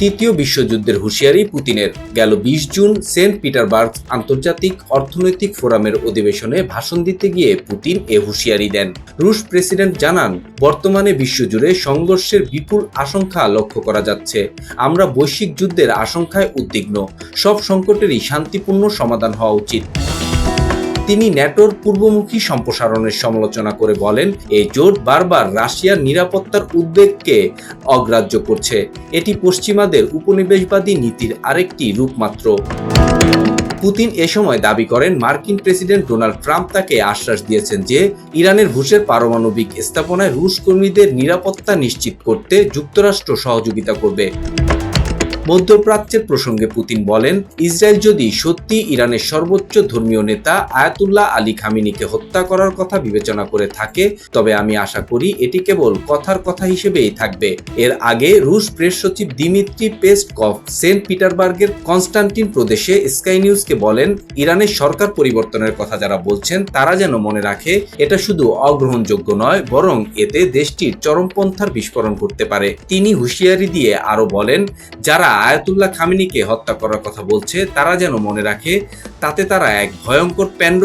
তৃতীয় বিশ্বযুদ্ধের হুঁশিয়ারি পুতিনের। গেল বিশ জুন সেন্ট পিটারবার্গ আন্তর্জাতিক অর্থনৈতিক ফোরামের অধিবেশনে ভাষণ দিতে গিয়ে পুতিন এ হুঁশিয়ারি দেন। রুশ প্রেসিডেন্ট জানান, বর্তমানে বিশ্বজুড়ে সংঘর্ষের বিপুল আশঙ্কা লক্ষ্য করা যাচ্ছে। আমরা বৈশ্বিক যুদ্ধের আশঙ্কায় উদ্বিগ্ন। সব সংকটেরই শান্তিপূর্ণ সমাধান হওয়া উচিত। তিনি ন্যাটোর পূর্বমুখী সম্প্রসারণের সমালোচনা করে বলেন, এই জোট বারবার রাশিয়ার নিরাপত্তার উদ্বেগকে অগ্রাহ্য করছে। এটি পশ্চিমাদের উপনিবেশবাদী নীতির আরেকটি রূপমাত্র। পুতিন এ সময় দাবি করেন, মার্কিন প্রেসিডেন্ট ডোনাল্ড ট্রাম্প তাকে আশ্বাস দিয়েছেন যে ইরানের ভুশের পারমাণবিক স্থাপনায় রুশ কর্মীদের নিরাপত্তা নিশ্চিত করতে যুক্তরাষ্ট্র সহযোগিতা করবে। মধ্যপ্রাচ্যের প্রসঙ্গে পুতিন বলেন, ইসরায়েল যদি সত্যি ইরানের সর্বোচ্চ ধর্মীয় নেতা আয়াতুল্লাহ আলী খামিনিকে হত্যা করার কথা বিবেচনা করে থাকে, তবে আমি আশা করি এটি কেবল কথার কথা হিসেবেই থাকবে। এর আগে রুশ প্রেস সচিব Dmitry Peskov Saint Petersburg Konstantin প্রদেশে স্কাই নিউজকে বলেন, ইরানের সরকার পরিবর্তনের কথা যারা বলছেন, তারা যেন মনে রাখে, এটা শুধু অগ্রহণযোগ্য নয়, বরং এতে দেশটির চরমপন্থার বিস্ফোরণ করতে পারে। তিনি হুঁশিয়ারি দিয়ে আরও বলেন, যারা আয়াতুল্লাহ খামিনিকে হত্যা করার কথা বলছে, তারা যেন মনে রাখে, তাতে তারা এক ভয়ঙ্কর প্যান্ডোরা